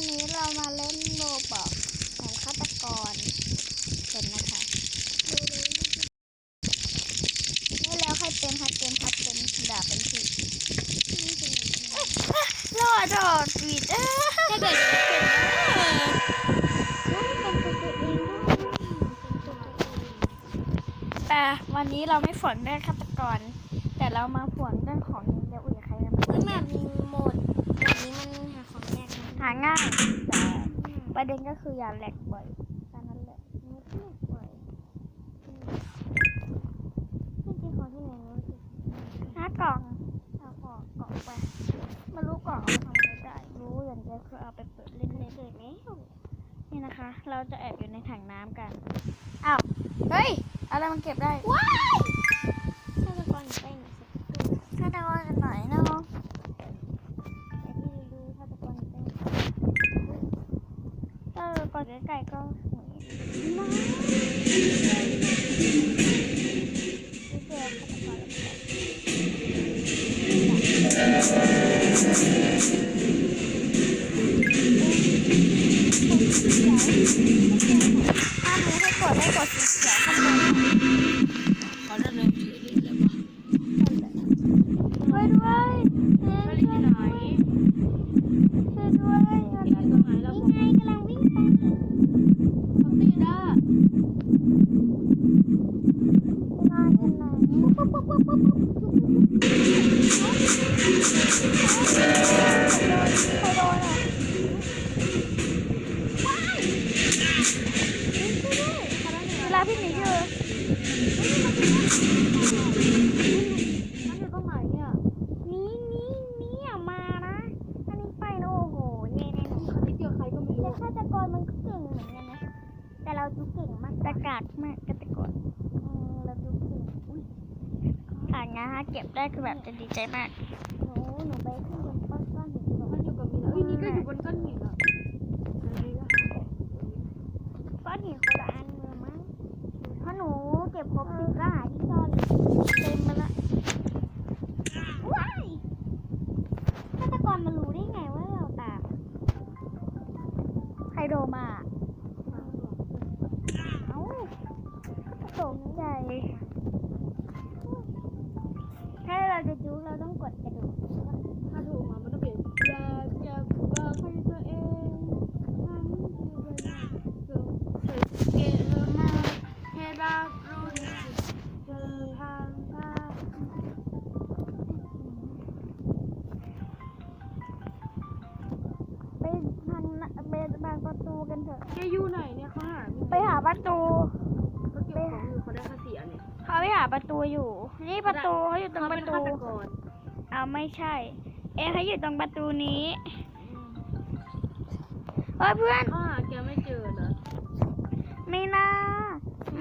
วันนี้เรามาเล่นโรบอกของฆาตกรกันนะคะดูเลยนี่แล้วใครเป็นใครเป็นใครเป็นด่าเป็นผิดรอดอดผิดเอ้ยถ้าเกิดเป็นแต่วันนี้เราไม่ฝนเรื่องฆาตกร แต่เรามาฝนเรื่องของเดียวอุ่ยใครนะคือแบบมีโหม หาง่ายแต่ประเด็นก็คืออย่าแหลกบ่อยแค่นั้นแหละไม่เที่ยวบ่อยไม่จริงของที่ไหนรู้สิห้ากล่องเอากล่องกล่องไปไม่รู้กล่องเอาไปทำอะไรได้รู้อย่างเดียวคือเอาไปเปิดเล่นเกิเล่นดแล้วนี่นะคะ เราจะแอบอยู่ในถังน้ำกันอ้าวเฮ้ยอะไรมันเก็บได้ว้าย ถ้าก่อนใกล้ๆก็หนีไม่เจอฆาตกรแล้วถ้ามีให้กดให้กดสี ได้ มาจากไหนปุ๊บปุ๊บปุ๊บปุ๊บปุ๊บใครโดนอ่ะเวลาพี่หนีอยู่ ก่งมากตะกาดมากฆาตกรอืมเราดูเก่งอุ้ยผ่านงานฮะเก็บได้คือแบบจะดีใจมากหนูหนูไปขึ้นบนก้อนก้อนหินก่อนมันอยู่กับมีนะเอ้ยนี่ก็อยู่บนก้อนหินอะอันนี้ก็หาก้อนหินคนละอันมือมั้งเพราะหนูเก็บครบสิบก็หาที่ซ่อนเลยเต็มมาละว้ายฆาตกรมารู้ได้ไงว่าเราตามใครโดมา ตูกันเถอะ แกอยู่ไหนเนี่ยเขาหาไปหาประตู เขาเก็บของอยู่เขาได้ค่าเสียเนี่ยเขาไปหาประตูอยู่ นี่ประตูเขาอยู่ตรงเขาปเป็นระตู ฆาตกรเอาไม่ใช่ เอ๊ะเขาอยู่ตรงประตูนี้เฮ้ยเพื่อน เขาหาแกไม่เจอนะไม่น่า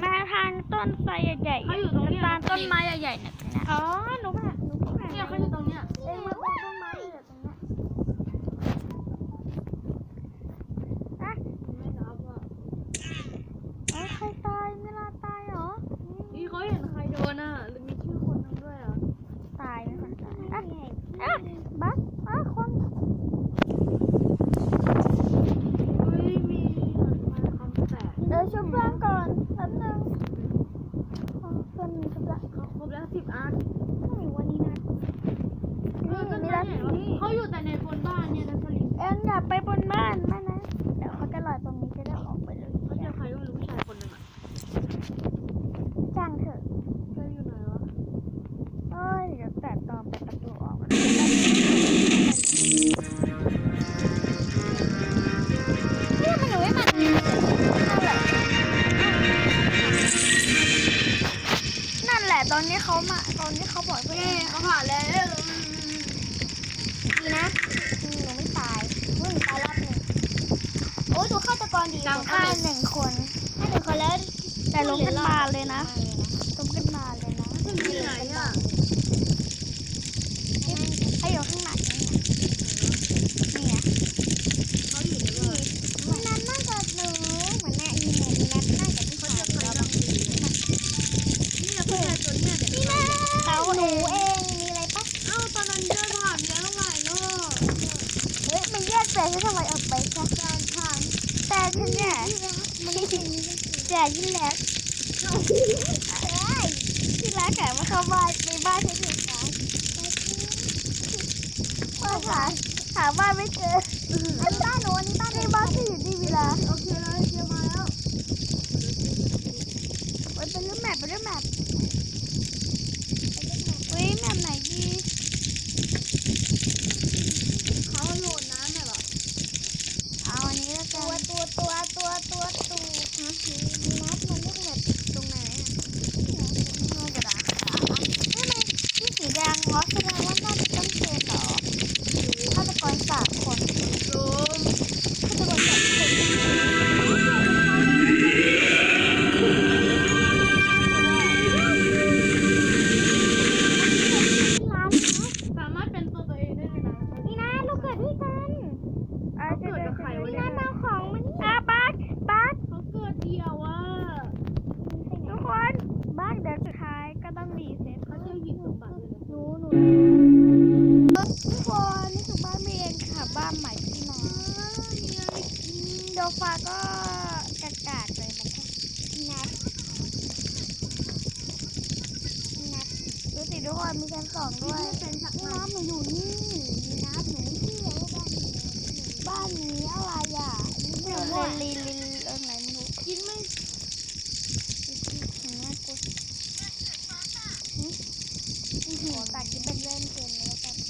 มาทางต้นไทรใหญ่ๆเขาอยู่ตรงเนี้ยตามต้นไม้ใหญ่ๆเนี่ยนะอ๋อหนูผ่านหนูผ่านเนี่ยเขาอยู่ตรงเนี้ย เอ็งมา ตอนนี้เขาบอกเพื่อน เขาผ่านแล้วดีนะหนูไม่ตายเฮ้ยตายรอบหนึ่งโอ้ยดูฆาตกรดีฆ่าหนึ่งคนถ้าหนึ่งคนแล้วแต่ล้มขึ้นมาเลยนะล้มขึ้นมาเลยนะ เธออยู่ไหนอะ ให้อยู่ข้างหลังนี่ไง เขาอยู่ในบ้าน มันนั้นมากกว่าหนูเหมือนแม่อีเหมือนนัดมากกว่าที่ เขา สา เจ ม อใครดังดีเนี่ยผู้ชายตัวเนี้ยเนี่ย นี่นะเขาหนูเองมีอะไรปะ เอ้าตอนนั้นเดินผ่านแล้วหลายรอบ ห เฮ้ยมันแยกแต่ฉันทำไมออกไปคะการผ่านแต่ ฉันเนี่ยมันแต่ที่แรกเฮ้ยที่รักแกมาเข้าบ้านในบ้านฉันถึงนะมาหาหาบ้านไม่เจออันบ้านหนูอันนี้บ้านในบ้านที่อยู่ที่วิลาโอเคเลยเจอมาแล้วมันเป็นรูปแมปเป็นรูปแมปเฮ้ยแมปไหนดี เขาโหลดน้ำน่ะเหรอ เอาอันนี้แล้วกัน ตัวตัวตัวตัวตัวตูฮะมีนัดมันเลือกแบบ ตรงไหนอะนี่กระดาษทำไมนี่ สี ทุกคนนี่คือบ้านเมนค่ะ บ้านใหม่ที่มาอืมโดฟาก็กากาดเลยนะคะนัดนัดดูสิทุกคนมีชั้นสองด้วยเป็นชักนี่นัดหนูอยู่นี่